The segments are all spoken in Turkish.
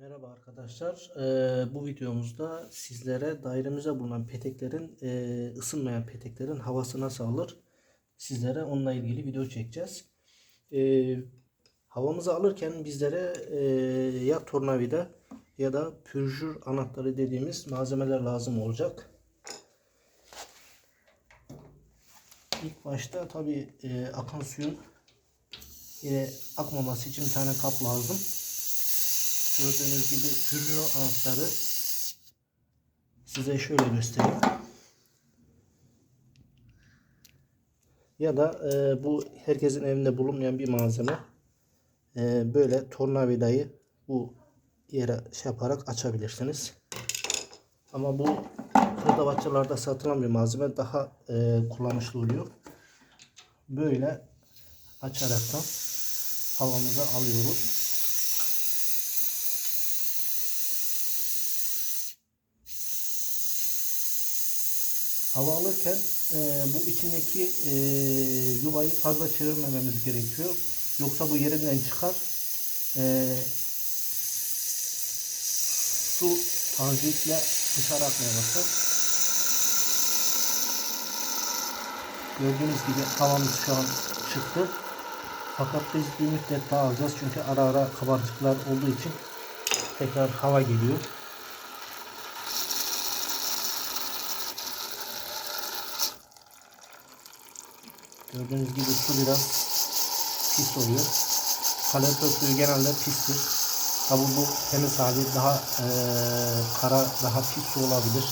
Merhaba arkadaşlar. Ee, bu videomuzda sizlere dairemize bulunan peteklerin e, ısınmayan peteklerin havası nasıl alır? Sizlere onunla ilgili video çekeceğiz. Ee, havamızı alırken bizlere e, ya tornavida ya da pürjür anahtarı dediğimiz malzemeler lazım olacak. İlk başta tabi akan suyun yine akmaması için bir tane kap lazım. Gördüğünüz gibi pürro anahtarı size şöyle göstereyim. Ya da e, bu herkesin evinde bulunmayan bir malzeme. E, böyle tornavidayı bu yere şey yaparak açabilirsiniz. Ama bu hırdavatçılarda satılan bir malzeme daha e, kullanışlı oluyor. Böyle açaraktan havamızı alıyoruz. Hava alırken e, bu içindeki e, yuvayı fazla çevirmememiz gerekiyor. Yoksa bu yerinden çıkar. E, su taziyetle dışarı akmaya başlar. Gördüğünüz gibi havamız şu an çıktı. Fakat biz bir müddet daha alacağız. Çünkü ara ara kabarcıklar olduğu için tekrar hava geliyor. Gördüğünüz gibi su biraz pis oluyor. Kalorifer suyu genelde pistir. Tabi bu temiz hali daha e, kara, daha pis su olabilir.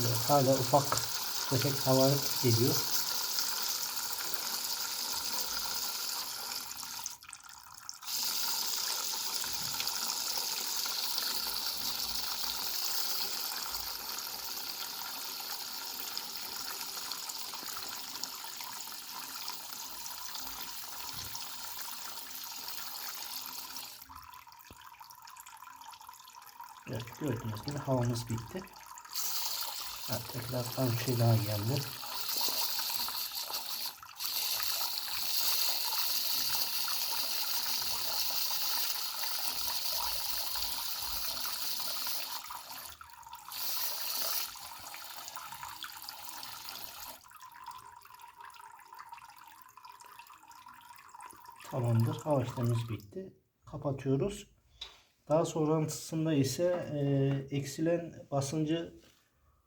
Hala ufak tefek hava geliyor. Evet gördüğünüz gibi havamız bitti. Evet, tekrar az bir şey daha geldi. Tamamdır. Hava işlemimiz bitti. Kapatıyoruz. Daha sonrasında ise e, eksilen basıncı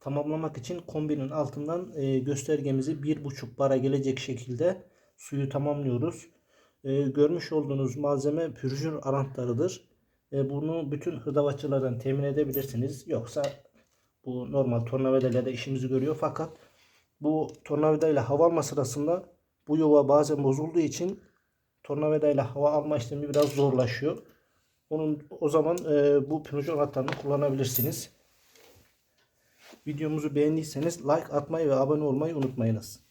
tamamlamak için kombinin altından e, göstergemizi bir buçuk bara gelecek şekilde suyu tamamlıyoruz. E, görmüş olduğunuz malzeme pürjür anahtarıdır. E, bunu bütün hırdavatçılardan temin edebilirsiniz. Yoksa bu normal tornavidayla da işimizi görüyor. Fakat bu tornavidayla hava alma sırasında bu yuva bazen bozulduğu için tornavidayla hava alma işlemi biraz zorlaşıyor. Onun o zaman e, bu pürjür anahtarını kullanabilirsiniz. Videomuzu beğendiyseniz like atmayı ve abone olmayı unutmayınız.